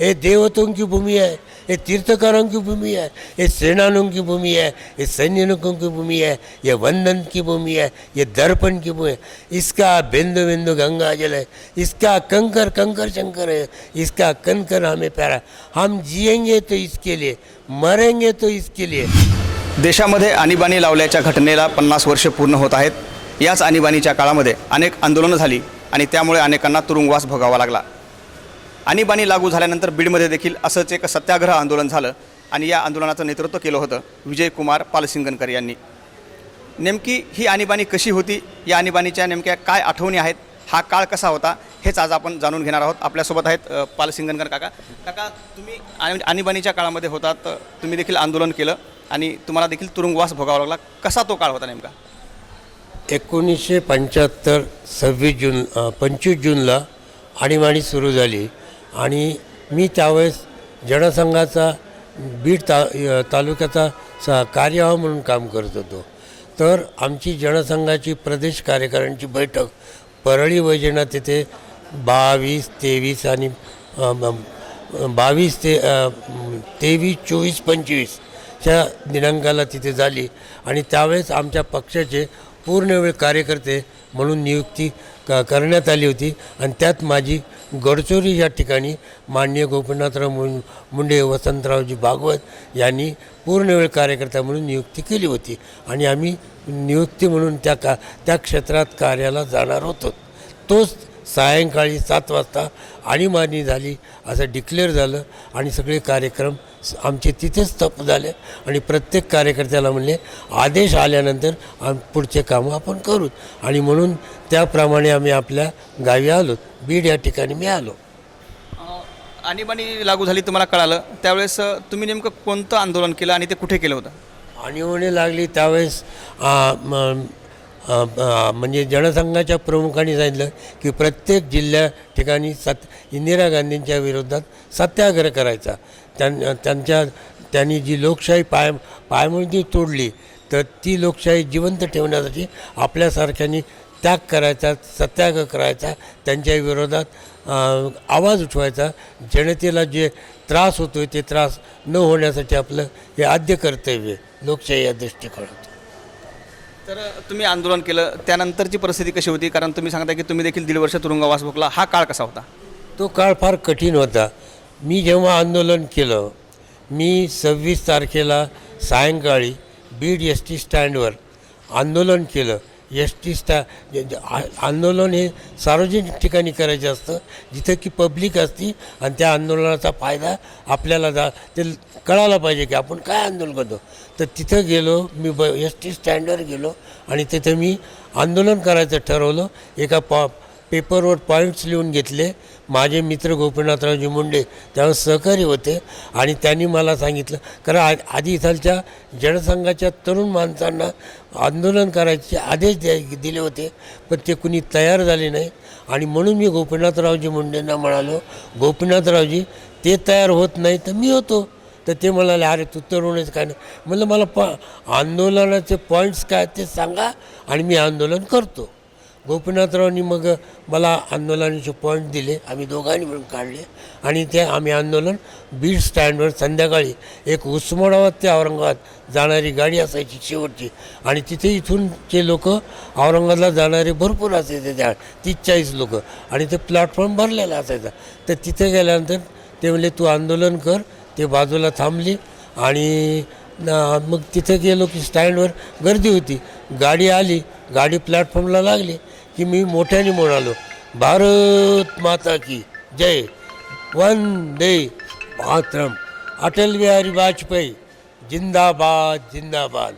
ये देवतों की भूमि है ये तीर्थकारों की भूमि है ये सेनानों की भूमि है ये सैनिकों की भूमि है ये वंदन की भूमि है ये दर्पण की भूमि है। इसका बिंदु बिंदु गंगा जल है इसका कंकर कंकर शंकर है इसका कंकर हमें प्यारा। हम जिएंगे तो इसके लिए मरेंगे तो इसके लिए। देशामध्ये आणीबाणी लावल्याच्या घटनेला पन्नास वर्षे पूर्ण होत आहेत. याच आणीबाणीच्या काळामध्ये अनेक आंदोलनं झाली आणि त्यामुळे अनेकांना तुरुंगवास भोगावा लागला. आणीबाणी लागू झाल्यानंतर बीडमध्ये देखील असंच एक सत्याग्रह आंदोलन झालं आणि या आंदोलनाचं नेतृत्व केलं होतं विजयकुमार पालसिंगनकर यांनी. नेमकी ही आणीबाणी कशी होती? या आणीबाणीच्या नेमक्या काय आठवणी आहेत? हा काळ कसा होता? हेच आज आपण जाणून घेणार आहोत. आपल्यासोबत आहेत अ, पालसिंगनकर काका. काका तुम्ही आणि आणीबाणीच्या काळामध्ये होतात तुम्ही देखील आंदोलन केलं आणि तुम्हाला देखील तुरुंगवास भोगावा लागला. कसा तो काळ होता नेमका? एकोणीसशे पंच्याहत्तर सव्वीस जून पंचवीस जूनला आणीबाणी सुरू झाली. आणि मी त्यावेळेस जनसंघाचा बीड ता तालुक्याचा स कार्यवाह म्हणून काम करत होतो. तर आमची जनसंघाची प्रदेश कार्यकाऱ्यांची बैठक परळी वैजनाथ येथे बावीस तेवीस आणि बावीस ते तेवीस चोवीस पंचवीसच्या दिनांकाला तिथे झाली आणि त्यावेळेस आमच्या पक्षाचे पूर्णवेळ कार्यकर्ते म्हणून नियुक्ती क करण्यात आली होती आणि त्यात माझी गडचोरी या ठिकाणी माननीय गोपीनाथराव मुं मुंडे वसंतरावजी भागवत यांनी पूर्णवेळ कार्यकर्ता म्हणून नियुक्ती केली होती. आणि आम्ही नियुक्ती म्हणून त्या का त्या क्षेत्रात कार्याला जाणार होतो. तोच सायंकाळी सात वाजता आणीबाणी झाली असं डिक्लेअर झालं आणि सगळे कार्यक्रम आमचे तिथेच तप झाले आणि प्रत्येक कार्यकर्त्याला म्हणले आदेश आल्यानंतर आम पुढचे कामं आपण करू. आणि म्हणून त्याप्रमाणे आम्ही आपल्या गावी आलो बीड या ठिकाणी मी आलो. आणीबाणी लागू झाली तुम्हाला कळालं. त्यावेळेस तुम्ही नेमकं कोणतं आंदोलन केलं आणि ते कुठे केलं होतं? आणि होणे लागली त्यावेळेस म्हणजे जनसंघाच्या प्रमुखांनी सांगितलं की प्रत्येक जिल्ह्या ठिकाणी सत इंदिरा गांधींच्या विरोधात सत्याग्रह करायचा. त्यां त्यांच्या त्यांनी जी लोकशाही पाय पायमुळी तोडली तर ती लोकशाही जिवंत ठेवण्यासाठी आपल्यासारख्यांनी त्याग करायचा सत्याग्रह करायचा त्यांच्या विरोधात आवाज उठवायचा. जनतेला जे त्रास होतो आहे ते त्रास न होण्यासाठी आपलं हे आद्य कर्तव्य आहे, लोकशाही या दृष्टिकोनात तर तुम्ही आंदोलन केलं त्यानंतरची परिस्थिती कशी होती? कारण तुम्ही सांगता की तुम्ही देखील दीड वर्ष तुरुंगवास भोगला. हा काळ कसा होता? तो काळ फार कठीण होता. मी जेव्हा आंदोलन केलं मी सव्वीस तारखेला सायंकाळी बीड एस टी स्टँडवर आंदोलन केलं. एस टी स्टॅ आंदोलन हे सार्वजनिक ठिकाणी करायचं असतं जिथं की पब्लिक असती आणि त्या आंदोलनाचा फायदा आपल्याला जा ते कळायला पाहिजे की आपण काय आंदोलन करतो. तर तिथं गेलो मी ब एस टी स्टँडवर गेलो आणि तिथं मी आंदोलन करायचं ठरवलं. एका पॉ पेपरवर पॉईंट्स लिहून घेतले. माझे मित्र गोपीनाथरावजी मुंडे त्यावेळेस सहकारी होते आणि त्यांनी मला सांगितलं कारण आ आधी इथलच्या जनसंघाच्या तरुण माणसांना आंदोलन करायचे आदेश द्याय दिले होते पण ते कुणी तयार झाले नाही. आणि म्हणून मी गोपीनाथरावजी मुंडेंना म्हणालो गोपीनाथरावजी ते तयार होत नाही तर मी होतो. तर ते म्हणाले अरे तू तरुणच काय नाही? म्हणलं मला प आंदोलनाचे पॉईंट्स काय ते सांगा आणि मी आंदोलन करतो. गोपीनाथरावनी मग मला आंदोलनाचे पॉईंट दिले. आम्ही दोघांनी मिळून काढले. आणि ते आम्ही आंदोलन बीड स्टँडवर संध्याकाळी एक उस्मानाबाद ते औरंगाबाद जाणारी गाडी असायची शेवटची. आणि तिथे इथूनचे लोक औरंगाबादला जाणारे भरपूर असायचे त्या तीस चाळीस लोक. आणि ते प्लॅटफॉर्म भरलेला असायचा. तर तिथे गेल्यानंतर ते म्हणले तू आंदोलन कर. ते बाजूला थांबली. आणि मग तिथे गेलो की स्टँडवर गर्दी होती. गाडी आली. गाडी प्लॅटफॉर्मला लागली. की मी मोठ्याने म्हणालो भारत माता की जय. वंदे मातरम. अटल बिहारी वाजपेयी. जिंदाबाद जिंदाबाद.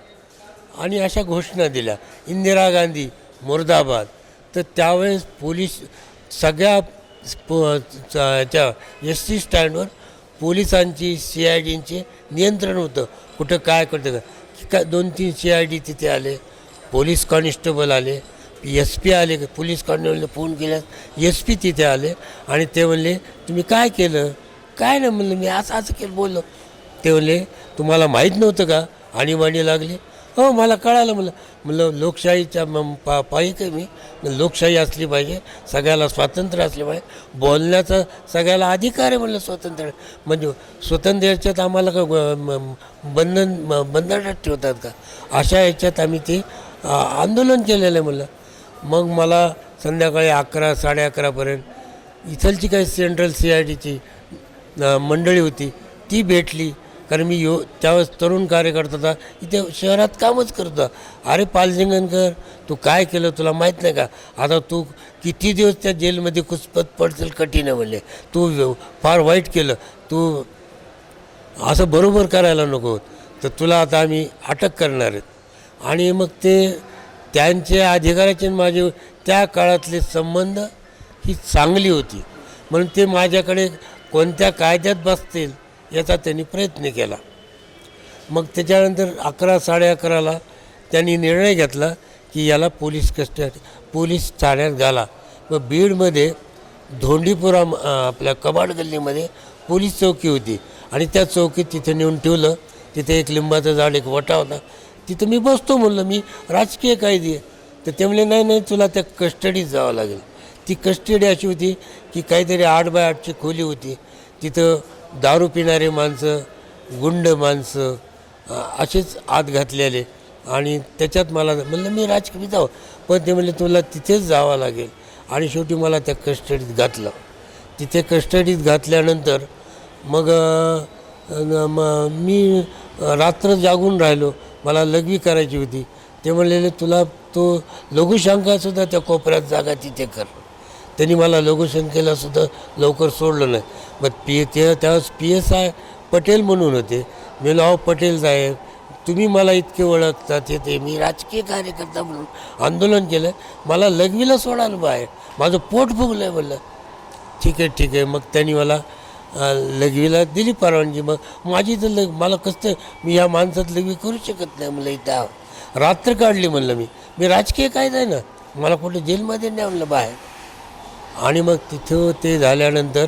आणि अशा घोषणा दिल्या. इंदिरा गांधी मुर्दाबाद. तर त्यावेळेस पोलीस सगळ्या ह्याच्या एस टी स्टँडवर पोलिसांची सी आय डींचे नियंत्रण होतं. कुठं काय करतं का काय दोन तीन सी आय डी तिथे आले. पोलीस कॉन्स्टेबल आले. एस पी आले पोलीस कॉन्स्टेबलने फोन केल्यास एस पी तिथे आले आणि ते म्हणले तुम्ही काय केलं? काय नाही म्हणलं मी असं असं केलं बोललो. ते म्हणले तुम्हाला माहीत नव्हतं का? आणीबाणी लागली हो मला कळालं म्हणलं. म्हणलं लोकशाहीच्या पा पायी काय मी? लोकशाही असली पाहिजे सगळ्याला स्वातंत्र्य असले पाहिजे बोलण्याचा सगळ्याला अधिकार आहे म्हणलं स्वातंत्र्य. म्हणजे स्वतंत्र याच्यात आम्हाला का बंधन बंधनात ठेवतात का? अशा याच्यात आम्ही ते आंदोलन केलेलं आहे म्हणलं. मग मला संध्याकाळी अकरा साडे अकरापर्यंत इथलची काही सेंट्रल सी आय डीची मंडळी होती ती भेटली. कारण मी यो त्यावेळेस तरुण कार्यकर्ता होता. इथे शहरात कामच करत होता. अरे पालजिंगणकर तू काय केलं तुला माहीत नाही का? आता तू किती दिवस त्या जेलमध्ये कुसपत पडतील कठीण आहे म्हणले. तू व्य- फार वाईट केलं. तू असं बरोबर करायला नको. तर तुला आता आम्ही अटक करणार आहेत आणि मग ते त्यांच्या अधिकाराचे माझे त्या काळातले संबंध ही चांगली होती. म्हणून ते माझ्याकडे कोणत्या कायद्यात बसतील याचा त्यांनी प्रयत्न केला. मग त्याच्यानंतर अकरा साडे अकराला त्यांनी निर्णय घेतला की याला पोलीस कस्टडी पोलीस ठाण्यात घाला. व बीडमध्ये धोंडीपुरा आपल्या कबाड गल्लीमध्ये पोलीस चौकी होती. आणि त्या चौकीत तिथे नेऊन ठेवलं. तिथे एक लिंबाचं झाड एक वटा होता. तिथं मी बसतो म्हणलं मी राजकीय कायदे. तर ते म्हणले नाही नाही तुला त्या कस्टडीत जावं लागेल. ती कस्टडी अशी होती की काहीतरी आठ बाय आठची खोली होती. तिथं दारू पिणारे माणसं गुंड माणसं असेच आत घातलेले. आणि त्याच्यात मला म्हणलं मी राजकीय जावं. पण ते म्हणले तुला तिथेच जावं लागेल. आणि शेवटी मला त्या कस्टडीत घातलं. तिथे कस्टडीत घातल्यानंतर मग म- मी रात्र जागून राहिलो. मला लघवी करायची होती. ते म्हणलेले तुला तो लघुशंकासुद्धा त्या कोपऱ्यात जागा तिथे कर. त्यांनी मला लघुशंकेला सुद्धा लवकर सोडलं नाही. मग पी ते त्यावेळेस पी एस आय पटेल म्हणून होते. मी लाव पटेल साहेब तुम्ही मला इतके ओळखतात येते मी राजकीय कार्यकर्ता म्हणून आंदोलन केलं. मला लघवीला सोडायला बाहेर माझं पोट फुगलं आहे म्हणलं. ठीक आहे ठीक आहे. मग त्यांनी मला लघवीला दिली परवानगी. मग माझी तर लग मला कसं मी ह्या माणसात लघवी करू शकत नाही म्हणलं इथं. रात्र काढली म्हणलं मी. मी राजकीय कायदा आहे ना. मला कुठे जेलमध्ये नाही म्हणलं बाहेर. आणि मग तिथं ते झाल्यानंतर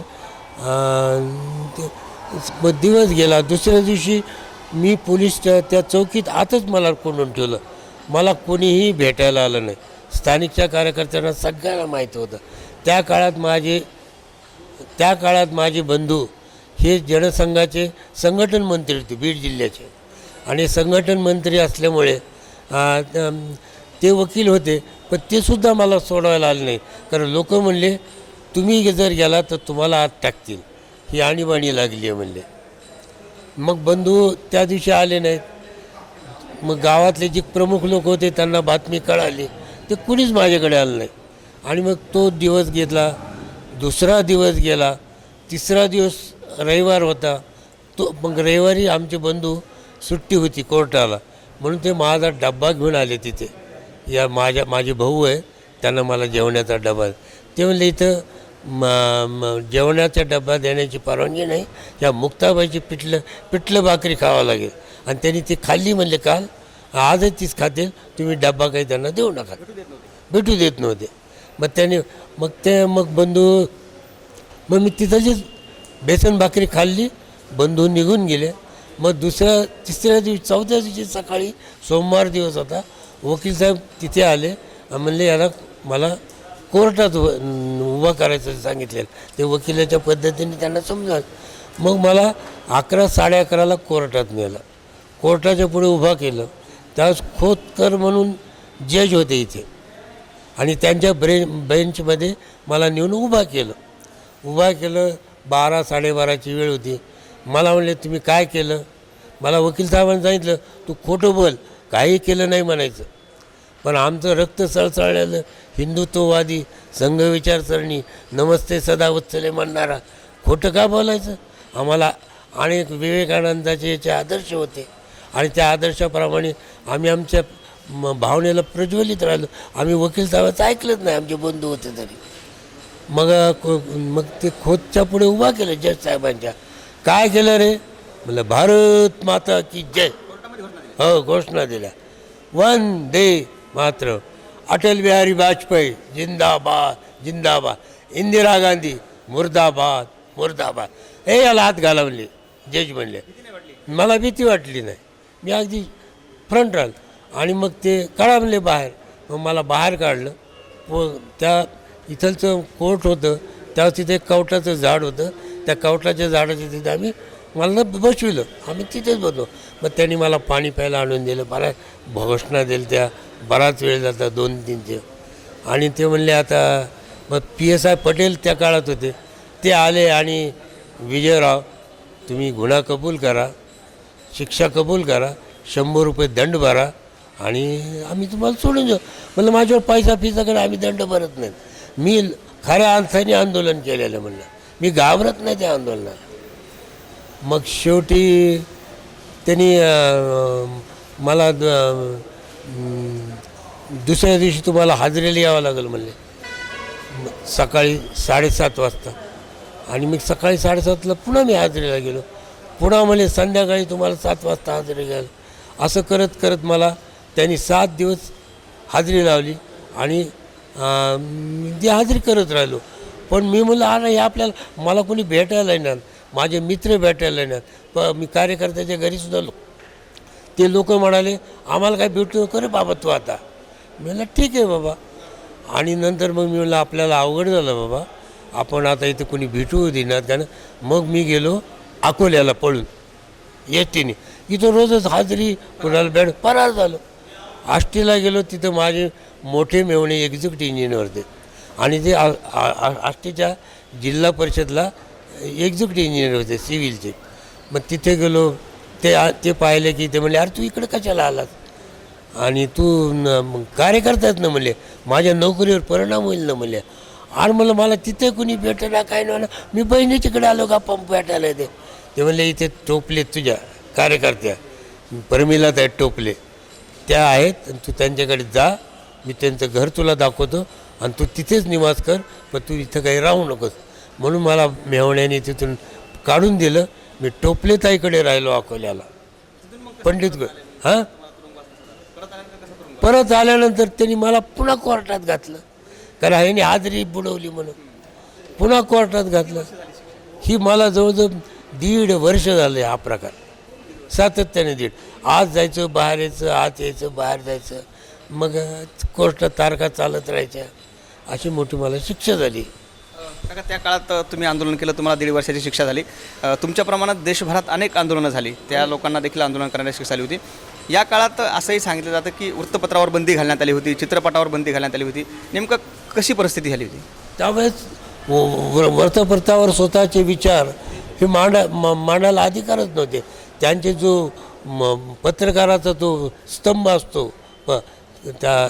ते- मग दिवस गेला. दुसऱ्या दिवशी मी पोलीस त्या त्या चौकीत आतच मला कोंडून ठेवलं. मला कोणीही भेटायला आलं नाही. स्थानिकच्या कार्यकर्त्यांना सगळ्यांना माहीत होतं. त्या काळात माझे त्या काळात माझे बंधू हे जनसंघाचे संघटन मंत्री होते बीड जिल्ह्याचे. आणि संघटन मंत्री असल्यामुळे ते वकील होते पण ते सुद्धा मला सोडवायला आले नाही. कारण लोक म्हणले तुम्ही जर गेला तर तुम्हाला आत टाकतील. ही आणीबाणी लागली आहे म्हणले. मग बंधू त्या दिवशी आले नाहीत. मग गावातले जे प्रमुख लोक होते त्यांना बातमी कळाली. ते कुणीच माझ्याकडे आलं नाही. आणि मग तो दिवस घेतला. दुसरा दिवस गेला तिसरा दिवस रविवार होता तो मग रविवारी आमचे बंधू सुट्टी होती कोर्टाला. म्हणून ते माझा डब्बा घेऊन आले तिथे. या माझ्या माझे भाऊ आहे त्यांना मला जेवण्याचा डबा ते म्हणले इथं म म- जेवणाचा डबा देण्याची परवानगी नाही. या मुक्ताबाईची पिठलं पिठलं भाकरी खावं लागेल. आणि त्यांनी ती खाल्ली म्हणले काल आजच तीच खातील तुम्ही डब्बा काही त्यांना देऊ नका. भेटू देत नव्हते. मग त्याने मग ते मग बंधू मग मी तिथलीच बेसन भाकरी खाल्ली बंधू निघून गेले. मग दुसऱ्या तिसऱ्या दिवशी चौथ्या दिवशी सकाळी सोमवार दिवस होता वकील साहेब तिथे आले. म्हणले याला मला कोर्टात उभा करायचं सांगितलेलं. ते वकिलाच्या पद्धतीने त्यांना समजा मग मला अकरा साडे अकराला कोर्टात नेलं. कोर्टाच्या पुढे उभा केलं. त्यावेळेस खोतकर म्हणून जज होते इथे. आणि त्यांच्या ब्रे बेंचमध्ये मला नेऊन उभा केलं. उभा केलं बारा साडेबाराची वेळ होती. मला म्हणले तुम्ही काय केलं? मला वकील साहेबांनी सांगितलं तू खोटं बोल काही केलं नाही म्हणायचं. पण आमचं रक्त सळसळलेलं हिंदुत्ववादी संघ विचारसरणी नमस्ते सदा वत्सले म्हणणारा खोटं का बोलायचं? आम्हाला अनेक विवेकानंदाचे याचे आदर्श होते. आणि त्या आदर्शाप्रमाणे आम्ही आमच्या म- भावनेला प्रज्वलित राहिलो. आम्ही वकील साहेबाचं ऐकलंच नाही आमचे बंधू होते तरी. मग मग ते खोदच्या पुढे उभा केलं जज साहेबांच्या. काय केलं रे? म्हणलं भारत माता की जय. हो घोषणा दिल्या. वन दे मात्र अटल बिहारी वाजपेयी जिंदाबाद जिंदाबाद. इंदिरा गांधी मुर्दाबाद मुर्दाबाद. हे याला हात घालवले जज म्हणले. मला भीती वाटली नाही. मी अगदी फ्रंट राहिलो. आणि मग ते कळामले बाहेर. मग मला बाहेर काढलं. व त्या इथलचं कोर्ट होतं. त्या तिथे कवटाचं झाड होतं. त्या कवटाच्या झाडाच्या तिथे आम्ही मला बसविलं. आम्ही तिथेच बसलो. मग त्यांनी मला पाणी प्यायला आणून दिलं. बऱ्याच घोषणा दिल्या त्या बराच वेळ जाता दोन तीनचे आणि ते म्हणले आता मग पी एस आय पटेल त्या काळात होते. ते आले आणि विजयराव तुम्ही गुन्हा कबूल करा शिक्षा कबूल करा शंभर रुपये दंड भरा आणि आम्ही तुम्हाला सोडून देऊ. म्हणलं माझ्यावर पैसा फिसा आम्ही दंड भरत नाहीत. मी खऱ्या अर्थाने आंदोलन केलेलं म्हणलं. मी घाबरत नाही त्या आंदोलनात मग शेवटी त्यांनी मला द- दुसऱ्या दिवशी तुम्हाला हाजरेला यावं लागेल म्हणले. सकाळी साडेसात वाजता. आणि मी सकाळी साडेसातला पुन्हा मी हाजरीला गेलो. पुन्हा म्हणे संध्याकाळी तुम्हाला सात वाजता हाजरी घ्याल असं करत करत मला त्यांनी सात दिवस हाजरी लावली आणि ती हाजरी करत राहिलो. पण मी म्हणलं हा नाही आपल्याला मला कोणी भेटायला येणार माझे मित्र भेटायला येणार. प मी कार्यकर्त्याच्या घरीसुद्धा लो ते लोक म्हणाले आम्हाला काय भेटू नको रे बाबा तू आता. मी म्हणलं ठीक आहे बाबा. आणि नंतर मग मी म्हणलं आपल्याला अवघड झालं बाबा. आपण आता इथे कोणी भेटू देणार कारण मग मी गेलो अकोल्याला पळून. एस टीने इथं रोजच हाजरी कुणाला बॅड फरार झालो. आष्टीला गेलो तिथं माझे मोठे मेवणे एक्झिक्युटिव्ह इंजिनियर होते. आणि ते आ- आष्टीच्या जिल्हा परिषदला एक्झिक्युटिव्ह इंजिनियर होते सिव्हिलचे. मग तिथे गेलो ते ते पाहिले की ते म्हणले अरे तू इकडं कशाला आलास? आणि तू न- मग कार्यकर्ताच ना म्हणले माझ्या नोकरीवर परिणाम होईल ना म्हणले. आणि म्हणलं मला तिथे कुणी भेटेना काय नाही मी बहिणीच्याकडे आलो का पंप भेटायला ते ते म्हणले इथे टोपले तुझ्या कार्यकर्त्या. परमिला आहेत टोपले. त्या आहेत आणि तू त्यांच्याकडे जा. मी त्यांचं घर तुला दाखवतो आणि तू तिथेच निवास कर पण तू इथं काही राहू नकोस. म्हणून मला मेवण्याने तिथून काढून दिलं. मी टोपले ताईकडे राहिलो अकोल्याला. पंडित हां? परत आल्यानंतर त्यांनी मला पुन्हा कोर्टात घातलं. कारण ह्याने हाजरी बुडवली म्हणून. पुन्हा कोर्टात घातलं. ही मला जवळजवळ दीड वर्ष झालं हा प्रकार. सातत्याने दीड आज जायचं बाहेर यायचं आत यायचं बाहेर जायचं. मग कोर्टात तारखा चालत राहायच्या. अशी मोठी मला शिक्षा झाली. काका त्या काळात तुम्ही आंदोलन केलं तुम्हाला दीड वर्षाची शिक्षा झाली. तुमच्या प्रमाणात देशभरात अनेक आंदोलनं झाली. त्या लोकांना देखील आंदोलन करण्याची शिक्षा झाली होती. या काळात असंही सांगितलं जातं की वृत्तपत्रावर बंदी घालण्यात आली होती चित्रपटावर बंदी घालण्यात आली होती. नेमकं कशी परिस्थिती झाली होती? त्यावेळेस व- व- वर्तपत्रावर स्वतःचे विचार हे मांडा मा- मांडायला अधिकारच नव्हते. त्यांचे जो म- पत्रकाराचा जो स्तंभ असतो प- त्या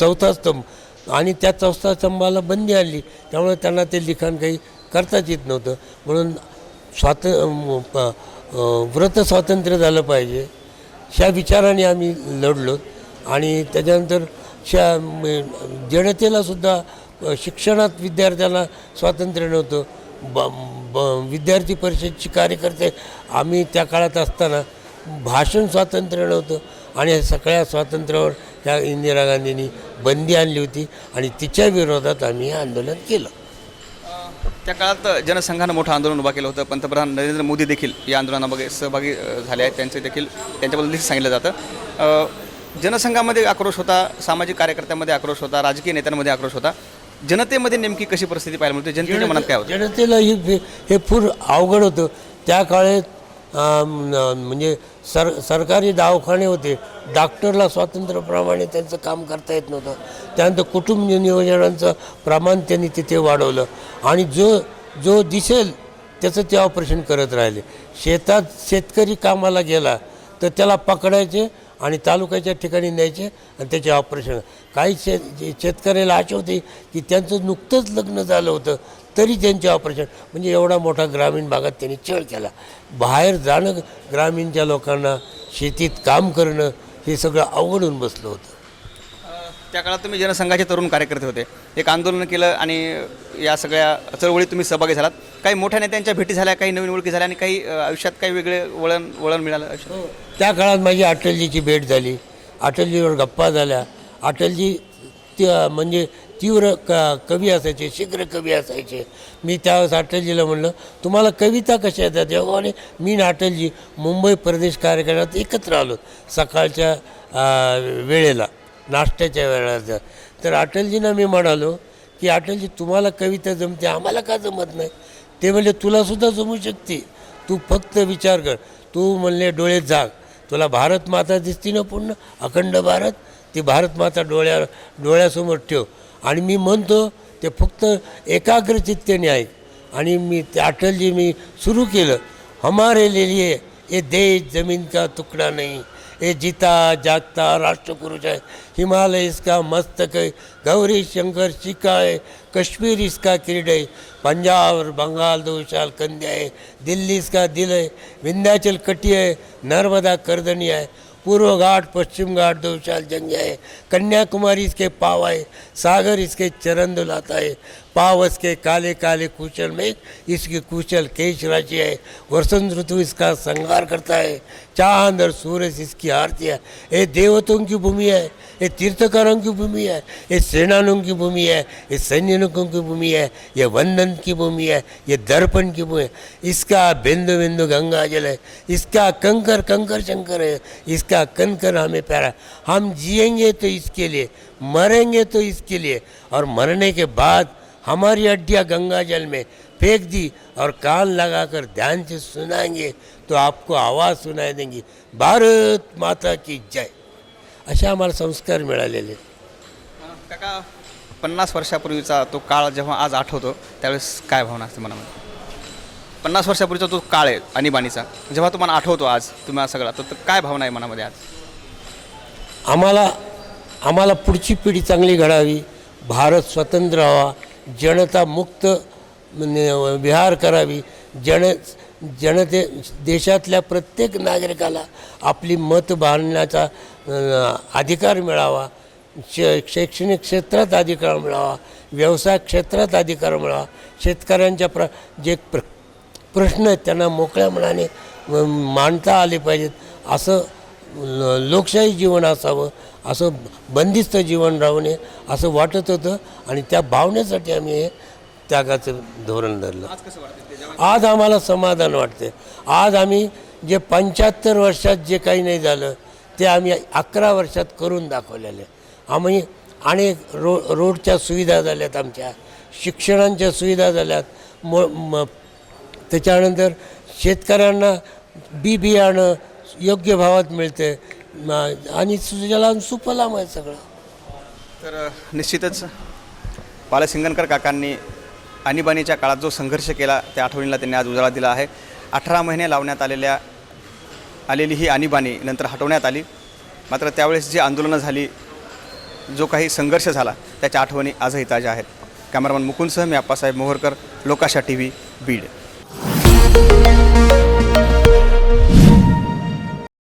चौथा स्तंभ आणि त्या चौथा स्तंभाला बंदी आणली त्यामुळे त्यांना ते लिखाण काही करताच येत नव्हतं. म्हणून स्वात प- व्रत स्वातंत्र्य झालं पाहिजे ह्या विचाराने आम्ही लढलो. आणि त्याच्यानंतर शा जनतेलासुद्धा जनतेला सुद्धा शिक्षणात विद्यार्थ्यांना स्वातंत्र्य नव्हतं. ब ब विद्यार्थी परिषदची कार्यकर्ते आम्ही त्या काळात असताना भाषण स्वातंत्र्य नव्हतं. आणि सगळ्या स्वातंत्र्यावर त्या इंदिरा गांधींनी बंदी आणली होती आणि तिच्या विरोधात आम्ही हे आंदोलन केलं. त्या काळात जनसंघानं मोठं आंदोलन उभा केलं होतं. पंतप्रधान नरेंद्र मोदी देखील या आंदोलनामध्ये सहभागी झाले आहेत. त्यांचे देखील त्यांच्याबद्दल देखील सांगितलं जातं. जनसंघामध्ये आक्रोश होता सामाजिक कार्यकर्त्यांमध्ये आक्रोश होता राजकीय नेत्यांमध्ये आक्रोश होता. जनतेमध्ये नेमकी कशी परिस्थिती पाहायला मिळते? जनतेच्या मनात काय होतं? जनतेला ही हे- पूर अवघड होतं. त्या काळात म्हणजे सर सरकारी दवाखाने होते. डॉक्टरला स्वातंत्र्याप्रमाणे त्यांचं काम करता येत नव्हतं. त्यानंतर कुटुंब नियोजनांचं प्रमाण त्यांनी तिथे वाढवलं. आणि जो जो दिसेल त्याचं ते ऑपरेशन करत राहिले. शेतात शेतकरी कामाला गेला तर त्याला पकडायचे आणि तालुक्याच्या ठिकाणी न्यायचे आणि त्याचे ऑपरेशन काही शेत शेतकऱ्याला आशा होती की त्यांचं नुकतंच लग्न झालं होतं तरी त्यांचे ऑपरेशन म्हणजे एवढा मोठा ग्रामीण भागात त्यांनी छळ केला. बाहेर जाणं ग्रामीणच्या लोकांना शेतीत काम करणं हे सगळं आवडून बसलं होतं. त्या काळात तुम्ही जनसंघाचे तरुण कार्यकर्ते होते. एक आंदोलन केलं आणि या सगळ्या चळवळीत तुम्ही सहभागी झालात. काही मोठ्या नेत्यांच्या भेटी झाल्या काही नवीन ओळखी झाल्या आणि काही आयुष्यात काही वेगळे वळण वळण मिळालं. आयुष्यात त्या काळात माझी अटलजीची भेट झाली. अटलजीवर गप्पा झाल्या. अटलजी त्या म्हणजे तीव्र क कवी असायचे शीघ्र कवी असायचे. मी त्यावेळेस अटलजीला म्हणलं तुम्हाला कविता कशा येतात? आणि मी आणि अटलजी मुंबई प्रदेश कार्यक्रमात एकत्र आलो सकाळच्या वेळेला. नाश्त्याच्या वेळेला तर अटलजींना मी म्हणालो की अटलजी तुम्हाला कविता जमते आम्हाला का जमत नाही? ते म्हणले तुलासुद्धा जमू शकते. तू फक्त विचार कर. तू म्हणले डोळे जाग तुला भारत माता दिसती ना पूर्ण? अखंड भारत? ती भारत माता डोळ्या डोळ्यासमोर ठेव. आणि मी म्हणतो ते फक्त एकाग्र चित्तेने ऐक. आणि मी ते अटलजी मी सुरू केलं. हमारे लिए ये देश जमीन का तुकडा नाही. ये जीता जागता राष्ट्रपुरुष है हिमालय इसका मस्तक है गौरी शंकर शिका आहे कश्मीर इसका किरीड आहे पंजाब और बंगाल दोशाल कंदे आहे है दिल्ली इसका दिल है विंध्याचल कटी आहे नर्मदा करदनी है पूर्व घाट पश्चिम घाट दोशाल जंग आहे है कन्याकुमारी इसके पाव है सागर इसके चरण दुलाता है पाव के काले काले कुचल में इसकी कुचल केश राशि है, वसंत ऋतु इसका संहार करता है, चाँद और सूरज इसकी आरती है। ये देवतों की भूमि है, ये तीर्थकारों की भूमि है, ये सेनानों की भूमि है, ये सैनिकों की भूमि है, ये वंदन की भूमि है, ये दर्पण की भूमि है। इसका बिंदु बिंदु गंगा जल है, इसका कंकर कंकर शंकर है, इसका कंकर हमें प्यारा हम जिएँगे तो इसके लिए, मरेंगे तो इसके लिए, और मरने के बाद हमारी हड्डियाँ गंगा जल में फेंक दी और कान लगाकर ध्यान से सुनाएंगे तो आपको आवाज़ सुनाई देंगी। भारत माता की जय। असे आम्हाला संस्कार मिळालेले काका पन्नास वर्षापूर्वीचा तो काळ जेव्हा आज आठवतो त्यावेळेस काय भावना असते मनामध्ये? पन्नास वर्षापूर्वीचा तो काळ आहे आणीबाणीचा. जेव्हा तुम्हाला आठवतो आज तुम्हाला सगळा तर तर काय भावना आहे मनामध्ये आज? आम्हाला आम्हाला पुढची पिढी चांगली घडावी भारत स्वतंत्र व्हावा जनता मुक्त म्हणजे, विहार करावी. जन जनते देशातल्या प्रत्येक नागरिकाला आपली मत बांधण्याचा अधिकार मिळावा. श शैक्षणिक क्षेत्रात अधिकार मिळावा. व्यवसाय क्षेत्रात अधिकार मिळावा. शेतकऱ्यांच्या प्र जे प्र प्रश्न आहेत त्यांना मोकळ्या मनाने मांडता आले पाहिजेत. असं ल- लोकशाही जीवन असावं. असं बंदिस्त जीवन राहू नये असं वाटत होतं आणि त्या भावनेसाठी आम्ही हे त्यागाचं धोरण धरलं. आज आम्हाला समाधान वाटते आज आम्ही जे पंच्याहत्तर वर्षात जे काही नाही झालं ते आम्ही अकरा वर्षात करून दाखवलेलं आहे. आम्ही अनेक रो रोडच्या सुविधा झाल्यात आमच्या शिक्षणांच्या सुविधा झाल्यात. म म त्याच्यानंतर शेतकऱ्यांना बी बियाणं योग्य भावात मिळते आणि सुजलाम सुफलाम आहे सगळं. तर अ, निश्चितच बालसिंगणकर काकांनी आणीबाणीच्या काळात जो संघर्ष केला त्या आठवणीला त्यांनी आज उजाळा दिला आहे. अठरा महिने लावण्यात आलेल्या आलेली ही आणीबाणी नंतर हटवण्यात आली. मात्र त्यावेळेस जी आंदोलनं झाली जो काही संघर्ष झाला त्याच्या आठवणी आजही ताज्या आहेत. कॅमेरामन मुकुंदसह मी आप्पासाहेब मोहरकर लोकाशा टी व्ही बीड.